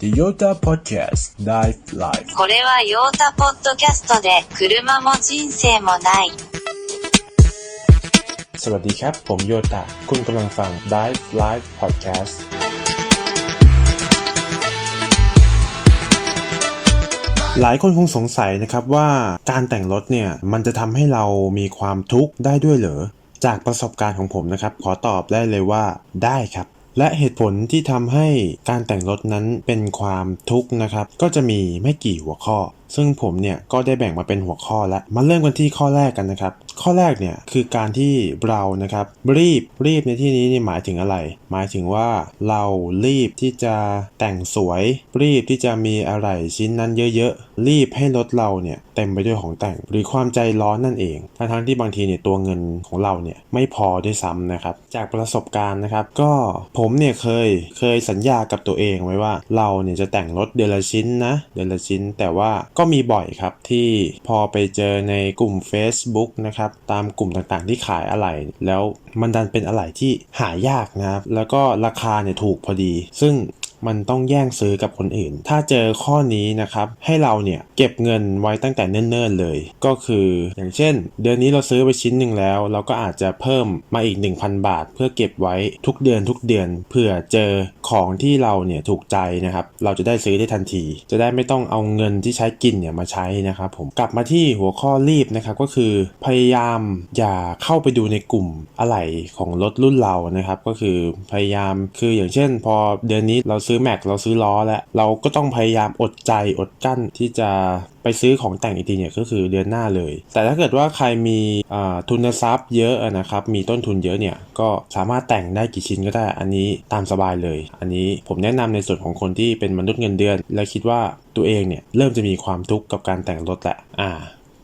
The Yota Podcast Dive Live これはヨータポッドキャストで車も人生もない สวัสดีครับ ผมโยตะ คุณกำลังฟัง Dive Live Podcast หลายคนคงสงสัยนะครับว่าการแต่งรถเนี่ยมันจะทำให้เรามีความทุกข์ได้ด้วยเหรอ จากประสบการณ์ของผมนะครับ ขอตอบได้เลยว่าได้ครับ และเหตุผลที่ทำให้การแต่งรถนั้นเป็นความทุกข์นะครับ ก็จะมีไม่กี่หัวข้อ ซึ่งผมเนี่ยก็ได้แบ่งมาเป็นหัวข้อแล้วมาเริ่มกันที่ข้อแรกกันนะครับ ข้อแรกเนี่ยคือการที่เรานะครับรีบรีบในที่นี้นี่หมายถึงอะไร หมายถึงว่าเรารีบที่จะแต่งสวย รีบที่จะมีอะไรชิ้นนั้นเยอะๆ รีบให้รถเราเนี่ยเต็มไปด้วยของแต่ง หรือความใจร้อนนั่นเองทั้งทั้งที่บางทีเนี่ยตัวเงินของเราเนี่ยไม่พอด้วยซ้ำนะครับ จากประสบการณ์นะครับ ก็ผมเนี่ยเคยเคยสัญญากับตัวเองไว้ว่าเราเนี่ยจะแต่งรถเดือนละชิ้นนะเดือนละชิ้น แต่ว่าก็มีบ่อยครับที่พอไปเจอในกลุ่ม Facebook นะครับตามกลุ่มต่างๆที่ขายอะไหล่แล้วมันดันเป็นอะไหล่ที่หายากนะครับแล้วก็ราคาเนี่ยถูกพอดี ซึ่ง มันต้องแย่งซื้อกับคนอื่น ถ้าเจอข้อนี้นะครับให้เราเนี่ยเก็บเงินไว้ตั้งแต่เนิ่นๆเลย ก็คืออย่างเช่น เดือนนี้เราซื้อไปชิ้นหนึ่งแล้ว เราก็อาจจะเพิ่มมาอีก 1,000 บาท เพื่อเก็บไว้ทุกเดือนทุกเดือนเผื่อเจอของที่เราเนี่ยถูกใจนะครับเราจะได้ซื้อได้ทันที จะได้ไม่ต้องเอาเงินที่ใช้กินเนี่ยมาใช้นะครับผมกลับมาที่หัวข้อรีบนะครับก็คือพยายามอย่าเข้าไปดูในกลุ่มอะไหล่ของรถรุ่นเรานะครับก็คือพยายามคืออย่างเช่น พอเดือนนี้เราซื้อแม็กเราซื้อล้อแล้วเราก็ต้องพยายามอดใจอดกั้นที่จะไปซื้อของแต่งอีกทีเนี่ยก็คือเดือนหน้าเลย แต่ถ้าเกิดว่าใครมีทุนทรัพย์เยอะอะนะครับ มีต้นทุนเยอะเนี่ยก็สามารถแต่งได้กี่ชิ้นก็ได้ อันนี้ตามสบายเลย อันนี้ผมแนะนำในส่วนของคนที่เป็นมนุษย์เงินเดือน และคิดว่าตัวเองเนี่ยเริ่มจะมีความทุกข์กับการแต่งรถแหละ อ่า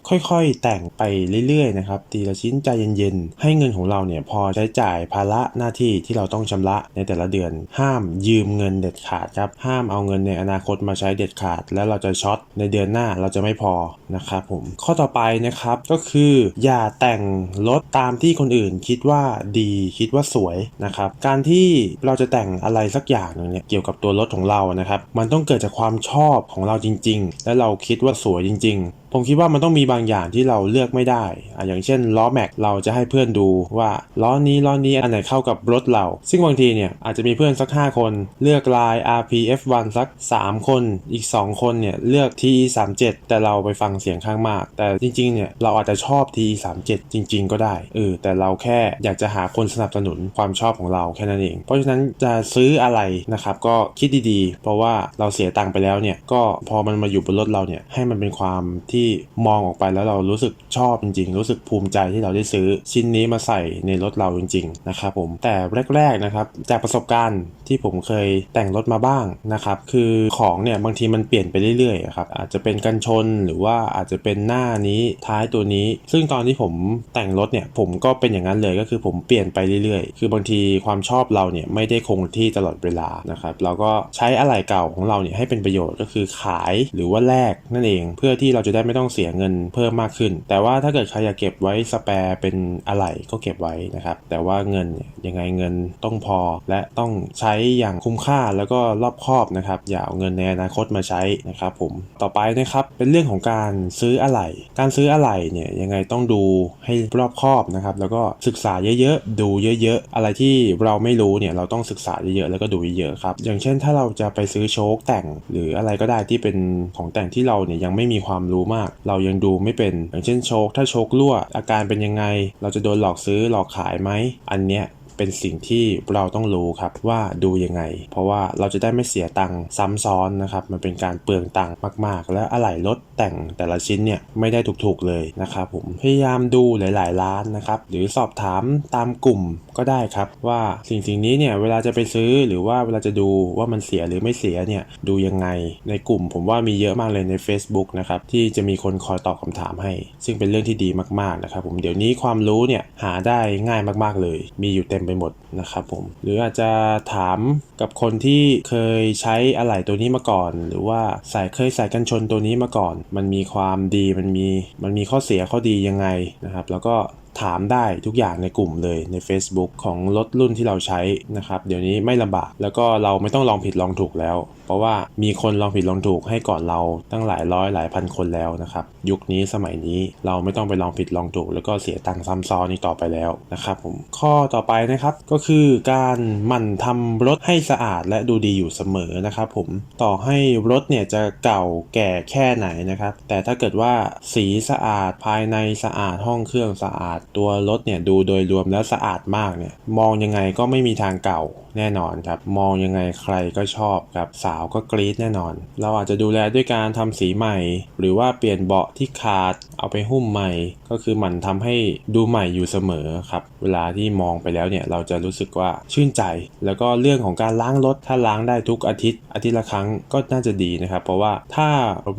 ค่อยๆ แต่งไปเรื่อยๆนะครับทีละชิ้นใจเย็นๆ ให้เงินของเราเนี่ยพอใช้จ่ายภาระหน้าที่ที่เราต้องชำระในแต่ละเดือน ห้ามยืมเงินเด็ดขาดครับ ห้ามเอาเงินในอนาคตมาใช้เด็ดขาด แล้วเราจะช็อตในเดือนหน้าเราจะไม่พอนะครับผมข้อต่อไปนะครับก็คืออย่าแต่งรถตามที่คนอื่นคิดว่าดีคิดว่าสวยนะครับการที่เราจะแต่งอะไรสักอย่างหนึงเนี่ยเกี่ยวกับตัวรถของเรานะครับมันต้องเกิดจากความชอบของเราจริง ๆ และเราคิดว่าสวยจริง ๆ ผมคิดว่ามันต้องมีบางอย่างที่เราเลือกไม่ได้อะอย่างเช่นล้อแม็กเราจะให้เพื่อนดูว่าล้อนี้ล้อนี้อันไหนเข้ากับรถเรา ซึ่งบางทีเนี่ยอาจจะมีเพื่อนสัก 5 คน เลือกลาย RPF1 สัก 3 คน อีก 2 คนเนี่ยเลือก TE37 แต่เราไปฟังเสียงข้างมาก แต่จริงๆเนี่ยเราอาจจะชอบ TE37 จริง ๆ ก็ได้เออแต่เราแค่อยากจะหาคนสนับสนุนความชอบของเราแค่นั้นเอง เพราะฉะนั้นจะซื้ออะไรนะครับก็คิดดีๆ เพราะว่าเราเสียตังค์ไปแล้วเนี่ยก็พอมันมาอยู่บนรถเราเนี่ยให้มันเป็นความที่มองออกไปแล้วเรารู้สึกชอบจริงๆ รู้สึกภูมิใจที่เราได้ซื้อชิ้นนี้มาใส่ในรถเราจริงๆนะครับผมแต่แรกๆนะครับจากประสบการณ์ที่ผมเคยแต่งรถมาบ้างนะครับคือของเนี่ยบางทีมันเปลี่ยนไปเรื่อยๆครับอาจจะเป็นกันชนหรือว่าอาจจะเป็นหน้านี้ท้ายตัวนี้ ซึ่งตอนที่ผมแต่งรถเนี่ยผมก็เป็นอย่างนั้นเลยก็คือผมเปลี่ยนไปเรื่อยๆ คือบางทีความชอบเราเนี่ยไม่ได้คงที่ตลอดเวลานะครับเราก็ใช้อะไหล่เก่าของเราเนี่ยให้เป็นประโยชน์ก็คือขายหรือว่าแลกนั่นเอง เพื่อที่เราจะได้ไม่ไม่ต้องเสียเงินเพิ่มมากขึ้น แต่ว่าถ้าเกิดใครอยากเก็บไว้สแปร์เป็นอะไหล่ก็เก็บไว้นะครับ แต่ว่าเงินยังไงเงินต้องพอและต้องใช้อย่างคุ้มค่าแล้วก็รอบคอบนะครับ อย่าเอาเงินในอนาคตมาใช้นะครับผมต่อไปนะครับเป็นเรื่องของการซื้ออะไหล่ การซื้ออะไหล่เนี่ยยังไงต้องดูให้รอบคอบนะครับ แล้วก็ศึกษาเยอะๆ ดูเยอะๆ อะไรที่เราไม่รู้เนี่ยเราต้องศึกษาเยอะๆ แล้วก็ดูเยอะๆครับ อย่างเช่นถ้าเราจะไปซื้อโชคแต่งหรืออะไรก็ได้ที่เป็นของแต่งที่เราเนี่ยยังไม่มีความรู้มากากเรายังดูไม่เป็น อย่างเช่นโชค ถ้าโชครั่วอาการเป็นยังไง เราจะโดนหลอกซื้อหลอกขายไหม อันเนี้ยเป็นสิ่งที่เราต้องรู้ครับว่าดูยังไง เพราะว่าเราจะได้ไม่เสียตังค์ซ้ำซ้อนนะครับมันเป็นการเปลืองตังค์มาก ๆ และอะไหล่รถแต่งแต่ละชิ้นเนี่ยไม่ได้ถูกๆเลยนะครับผมพยายามดูหลาย ๆ ร้านนะครับหรือสอบถามตามกลุ่มก็ได้ครับว่าสิ่งสิ่งนี้เนี่ยเวลาจะไปซื้อหรือว่าเวลาจะดูว่ามันเสียหรือไม่เสียเนี่ยดูยังไงในกลุ่ม ผมว่ามีเยอะมากเลยใน Facebook นะครับที่จะมีคนคอยตอบคำถามให้ ซึ่งเป็นเรื่องที่ดีมากๆนะครับผมเดี๋ยวนี้ความรู้เนี่ยหาได้ง่ายมากๆเลย มีอยู่เต็มไปหมดนะครับผมหรืออาจจะถามกับคนที่เคยใช้อะไหล่ตัวนี้มาก่อน หรือว่าใส่เคยใส่กันชนตัวนี้มาก่อน มันมีความดีมันมีมันมีข้อเสียข้อดียังไงนะครับแล้วก็ ถามได้ทุกอย่างในกลุ่มเลยใน Facebook ของรถรุ่นที่เราใช้นะครับ เดี๋ยวนี้ไม่ลำบาก แล้วก็เราไม่ต้องลองผิดลองถูกแล้วเพราะว่ามีคนลองผิดลองถูกให้ก่อนเราตั้งหลายร้อยหลายพันคนแล้วนะครับยุคนี้สมัยนี้เราไม่ต้องไปลองผิดลองถูก แล้วก็เสียตังค์ซ้ำซ้อนนี้ต่อไปแล้วนะครับผมข้อต่อไปนะครับก็คือการหมั่นทำรถให้สะอาดและดูดีอยู่เสมอนะครับผมต่อให้รถเนี่ยจะเก่าแก่แค่ไหนนะครับแต่ถ้าเกิดว่าสีสะอาดภายในสะอาดห้องเครื่องสะอาด ตัวรถเนี่ยดูโดยรวมแล้วสะอาดมากเนี่ยมองยังไงก็ไม่มีทางเก่า แน่นอนครับ มองยังไงใครก็ชอบครับสาวก็กรี๊ดแน่นอน เราอาจจะดูแลด้วยการทำสีใหม่ หรือว่าเปลี่ยนเบาะที่ขาดเอาไปหุ้มใหม่ ก็คือหมันทำให้ดูใหม่อยู่เสมอครับเวลาที่มองไปแล้วเนี่ยเราจะรู้สึกว่าชื่นใจ แล้วก็เรื่องของการล้างรถถ้าล้างได้ทุกอาทิตย์ อาทิตย์ละครั้งก็น่าจะดีนะครับ เพราะว่าถ้า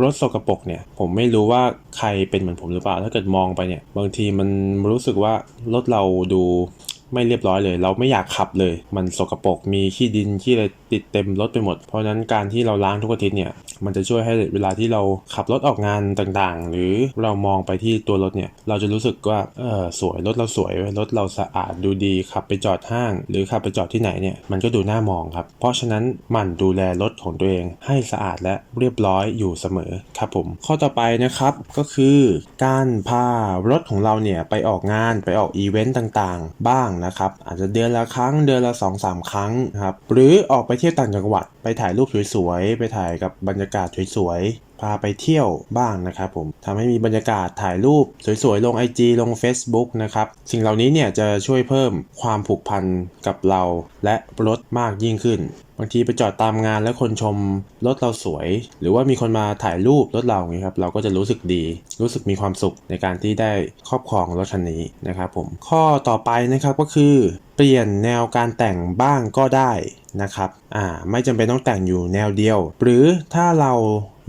รถสกปรกเนี่ยผมไม่รู้ว่าใครเป็นเหมือนผมหรือเปล่า ถ้าเกิดมองไปเนี่ยบางทีมันรู้สึกว่ารถเราดู ไม่เรียบร้อยเลย เราไม่อยากขับเลย มันสกปรกมีขี้ดินขี้อะไรติดเต็มรถไปหมด เพราะฉะนั้นการที่เราล้างทุกอาทิตย์เนี่ย มันจะช่วยให้เวลาที่เราขับรถออกงานต่างๆ หรือเรามองไปที่ตัวรถเนี่ย เราจะรู้สึกว่าเออสวยรถเราสวยรถเราสะอาดดูดีขับไปจอดห้าง หรือขับไปจอดที่ไหนเนี่ยมันก็ดูน่ามองครับ เพราะฉะนั้นหมั่นดูแลรถของตัวเองให้สะอาดและเรียบร้อยอยู่เสมอครับผม ข้อต่อไปนะครับก็คือการพารถของเราเนี่ยไปออกงานไปออกอีเวนต์ต่างๆ บ้างนะครับ อาจจะเดือนละครั้งเดือนละ2อสครั้งครับหรือออกไปเที่ยวต่างจังหวัด ไปถ่ายรูปสวยๆ ไปถ่ายกับบรรยากาศสวยๆ พาไปเที่ยวบ้างนะครับผมทำให้มีบรรยากาศถ่ายรูปสวยๆ ลง IG ลง Facebook นะครับ สิ่งเหล่านี้เนี่ยจะช่วยเพิ่มความผูกพันกับเราและรถมากยิ่งขึ้น บางทีไปจอดตามงานแล้วคนชมรถเราสวย หรือว่ามีคนมาถ่ายรูปรถเราอย่างนี้ครับ เราก็จะรู้สึกดี รู้สึกมีความสุขในการที่ได้ครอบครองรถคันนี้นะครับผม ข้อต่อไปนะครับก็คือ เปลี่ยนแนวการแต่งบ้างก็ได้ นะครับ อ่า ไม่จำเป็นต้องแต่งอยู่แนวเดียว หรือถ้าเรา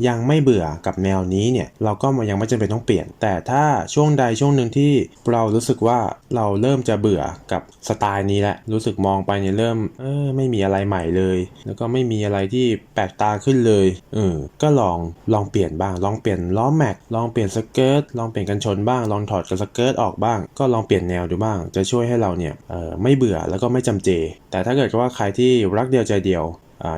ยังไม่เบื่อกับแนวนี้เนี่ยเราก็ยังไม่จำเป็นต้องเปลี่ยน แต่ถ้าช่วงใดช่วงหนึ่งที่เรารู้สึกว่าเราเริ่มจะเบื่อกับสไตล์นี้แหล้วรู้สึกมองไปเนี่ยเริ่มเออไม่มีอะไรใหม่เลย แล้วก็ไม่มีอะไรที่แปลกตาขึ้นเลยเออก็ลองลองเปลี่ยนบ้าง ลองเปลี่ยนล้อแม็กลองเปลี่ยนสเกิร์ตลองเปลี่ยนกันชนบ้างลองถอดกับสเกิร์ตออกบ้าง ก็ลองเปลี่ยนแนวดูบ้าง จะช่วยให้เราเนี่ยเออไม่เบื่อแล้วก็ไม่จำเจ แต่ถ้าเกิดว่าใครที่รักเดียวใจเดียว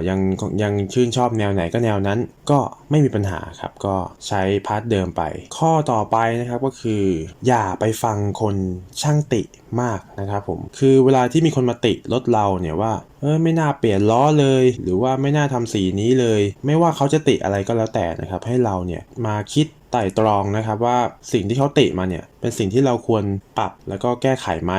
ยังยังชื่นชอบแนวไหนก็แนวนั้นก็ไม่มีปัญหาครับ ก็ใช้พาร์ทเดิมไป ข้อต่อไปนะครับก็คือ อย่าไปฟังคนช่างติมากนะครับผมคือเวลาที่มีคนมาติรถเราเนี่ยว่าเออไม่น่าเปลี่ยนล้อเลย หรือว่าไม่น่าทำสีนี้เลย ไม่ว่าเขาจะติอะไรก็แล้วแต่นะครับ ให้เราเนี่ยมาคิดไต่ตรองนะครับว่าสิ่งที่เขาติมาเนี่ยเป็นสิ่งที่เราควรปรับแล้วก็แก้ไขไหม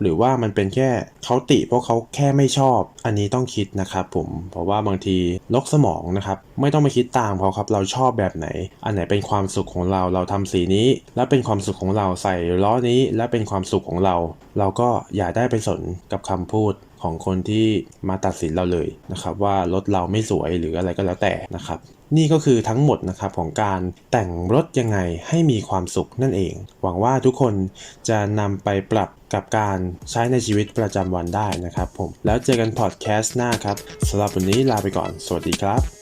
หรือว่ามันเป็นแค่เขาติเพราะเขาแค่ไม่ชอบ อันนี้ต้องคิดนะครับผมเพราะว่าบางทีลกสมองนะครับไม่ต้องไปคิดตามเขาครับเราชอบแบบไหน อันไหนเป็นความสุขของเราเราทำสีนี้ และเป็นความสุขของเราใส่ล้อนี้ และเป็นความสุขของเรา เราก็อย่าได้ไปสนกับคำพูด ของคนที่มาตัดสินเราเลยนะครับ ว่ารถเราไม่สวยหรืออะไรก็แล้วแต่นะครับ นี่ก็คือทั้งหมดนะครับของการแต่งรถยังไงให้มีความสุขนั่นเอง หวังว่าทุกคนจะนำไปปรับกับการใช้ในชีวิตประจำวันได้นะครับผมแล้วเจอกันพอดแคสต์หน้าครับสำหรับวันนี้ลาไปก่อน สวัสดีครับ